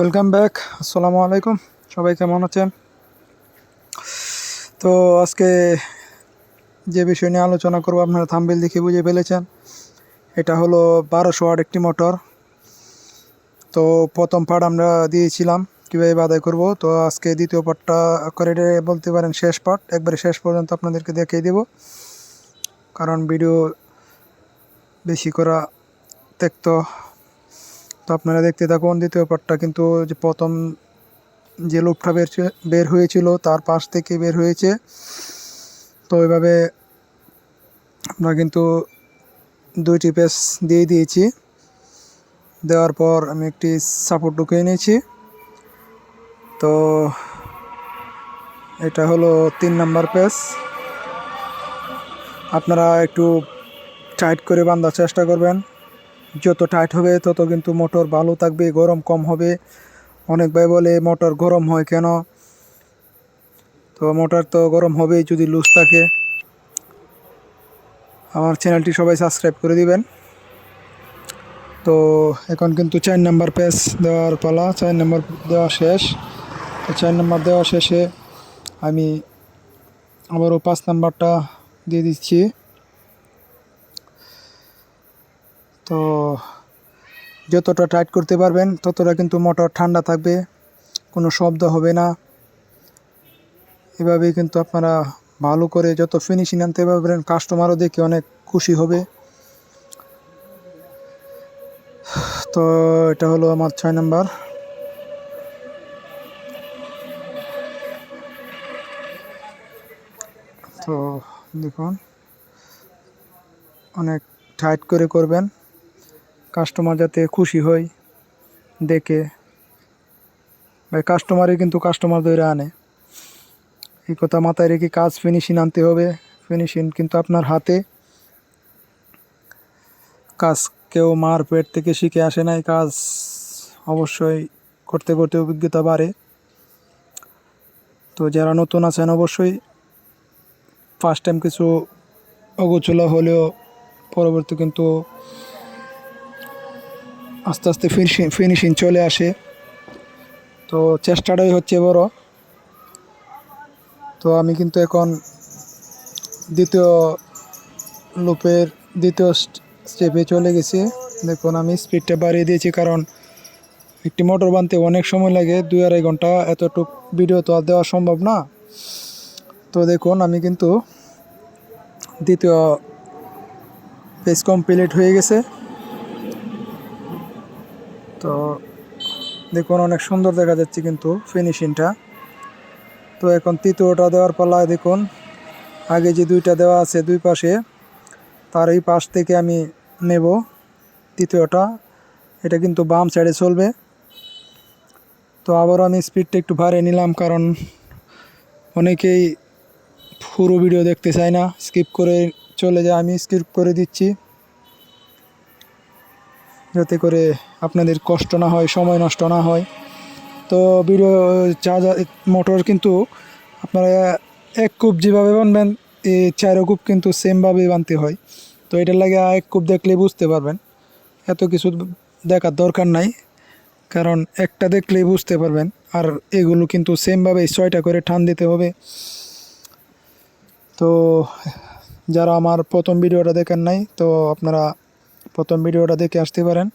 Welcome back আসসালামু আলাইকুম সবাই কেমন আছেন? তো আজকে যে বিষয় নিয়ে আলোচনা করব, আপনারা থাম্বেল দেখে বুঝে ফেলেছেন। এটা হলো বারোশো ওয়াট একটি মোটর। তো প্রথম পার্ট আমরা দিয়েছিলাম, কীভাবে বাদাই করব। তো আজকে দ্বিতীয় পার্টটা করে বলতে পারেন শেষ পার্ট একবারে শেষ পর্যন্ত আপনাদেরকে দেখিয়ে দেব। কারণ ভিডিও বেশি করা, দেখতো তো আপনারা দেখতে থাকুন দ্বিতীয় পার্টটা। কিন্তু যে প্রথম যে লোকটা বের বের হয়েছিল, তার পাশ থেকে বের হয়েছে। তো ওইভাবে আমরা কিন্তু দুইটি পেস দিয়ে দিয়েছি। দেওয়ার পর আমি একটি সাপোর্ট ঢুকিয়ে নিয়েছি। তো এটা হলো তিন নাম্বার পেস আপনারা একটু টাইট করে বাঁধার চেষ্টা করবেন। যত টাইট হবে, তত কিন্তু মোটর ভালো থাকবে, গরম কম হবে। অনেক ভাই বলে মোটর গরম হয় কেন? তো মোটর তো গরম হবেই যদি লুজ থাকে। আমার চ্যানেলটি সবাই সাবস্ক্রাইব করে দিবেন। তো এখন কিন্তু চার নাম্বার পেজ দেওয়ার পালা, চার নাম্বার দেওয়া শেষ। তো চার নাম্বার দেওয়া শেষে আমি আবারও পাঁচ নাম্বারটা দিয়ে দিচ্ছি। তো যতটা টাইট করতে পারবেন, ততটা কিন্তু মোটর ঠান্ডা থাকবে, কোনো শব্দ হবে না। এভাবেই কিন্তু আপনারা ভালো করে যত ফিনিশিং আনতে পারবেন কাস্টমারও দেখে অনেক খুশি হবে। তো এটা হলো আমার ছয় নাম্বার। তো দেখুন, অনেক টাইট করে করবেন। কাস্টমার যাতে খুশি হয়, দেখে। ভাই কাস্টমারই কিন্তু কাস্টমার ধরে আনে। এই কথা মাথায় রেখে কাজ ফিনিশিং আনতে হবে। ফিনিশিং কিন্তু আপনার হাতে। কাজ কেউ মার পেট থেকে শিখে আসে নাই, কাজ অবশ্যই করতে করতে অভিজ্ঞতা বাড়ে। তো যারা নতুন আছেন, অবশ্যই ফার্স্ট টাইম কিছু অগোচলা হলেও পরবর্তী কিন্তু আস্তে আস্তে ফিনিশিং ফিনিশিং চলে আসে। তো চেষ্টাটাই হচ্ছে বড়। তো আমি কিন্তু এখন দ্বিতীয় লুপের দ্বিতীয় স্টেপে চলে গেছি। দেখুন, আমি স্পিডটা বাড়িয়ে দিয়েছি কারণ একটি মোটর বানতে অনেক সময় লাগে, দুই আড়াই ঘণ্টা এতটুক ভিডিও তো আর দেওয়া সম্ভব না। তো দেখুন, আমি কিন্তু দ্বিতীয় পেজ কমপ্লিট হয়ে গেছে। তো দেখুন, অনেক সুন্দর দেখা যাচ্ছে কিন্তু ফিনিশিংটা তো এখন তৃতীয়টা দেওয়ার পাল্লায় দেখুন, আগে যে দুইটা দেওয়া আছে দুই পাশে, তার এই পাশ থেকে আমি নেব তৃতীয়টা। এটা কিন্তু বাম সাইডে চলবে। তো আবারও আমি স্পিডটা একটু বাড়িয়ে নিলাম, কারণ অনেকেই পুরো ভিডিও দেখতে চায় না। স্কিপ করে চলে যায়, আমি স্কিপ করে দিচ্ছি। যাতে করে আপনাদের কষ্ট না হয়, সময় নষ্ট না হয়। তো ভিডিও চার্জার মোটর কিন্তু আপনারা এক কূপ যেভাবে বানবেন এই চারো কূপ কিন্তু সেমভাবে বানতে হয়। তো এটার লাগে এক কূপ দেখলে বুঝতে পারবেন। এত কিছু দেখার দরকার নাই, কারণ একটা দেখলেই বুঝতে পারবেন। আর এগুলো কিন্তু সেমভাবে ছয়টা করে টান দিতে হবে। তো যারা আমার প্রথম ভিডিওটা দেখেন নাই, তো আপনারা প্রথম ভিডিওটা দেখে আসতে পারেন।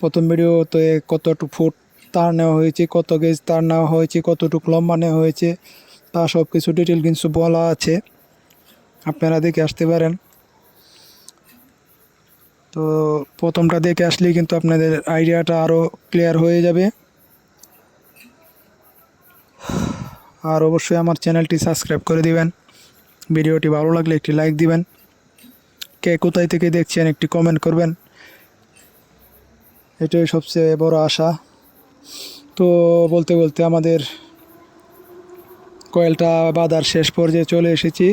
প্রথম ভিডিওতে কতটুকু ফুট তার নেওয়া হয়েছে, কত গেজ তার নেওয়া হয়েছে, কতটুকু লম্বা নেওয়া হয়েছে, তা সব কিছু ডিটেল কিন্তু বলা আছে। আপনারা দেখে আসতে পারেন। তো প্রথমটা দেখে আসলেই কিন্তু আপনাদের আইডিয়াটা আরও ক্লিয়ার হয়ে যাবে। আর অবশ্যই আমার চ্যানেলটি সাবস্ক্রাইব করে দিবেন। ভিডিওটি ভালো লাগলে একটি লাইক দিবেন। কে কোথায় থেকে দেখছেন একটি কমেন্ট করবেন। এটাই সবচেয়ে বড় আশা। তো বলতে বলতে আমাদের কয়েলটা বাঁধার শেষ পর্যায়ে চলে এসেছি।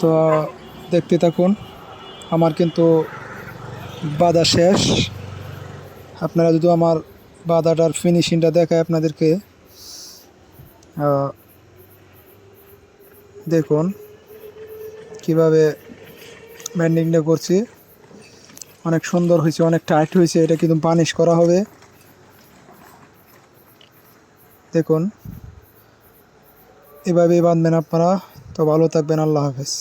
তো দেখতে থাকুন, আমার কিন্তু বাঁধা শেষ। আপনারা যদি আমার বাঁধাটার ফিনিশিংটা দেখায় আপনাদেরকে দেখুন। কীভাবে ব্যান্ডিংটা করছি? অনেক সুন্দর হয়েছে, অনেক টাইট হয়েছে, এটা কিন্তু পানিশ করা হবে। দেখুন, এভাবেই বাঁধবেন আপনারা। তো ভালো থাকবেন, আল্লাহ হাফেজ।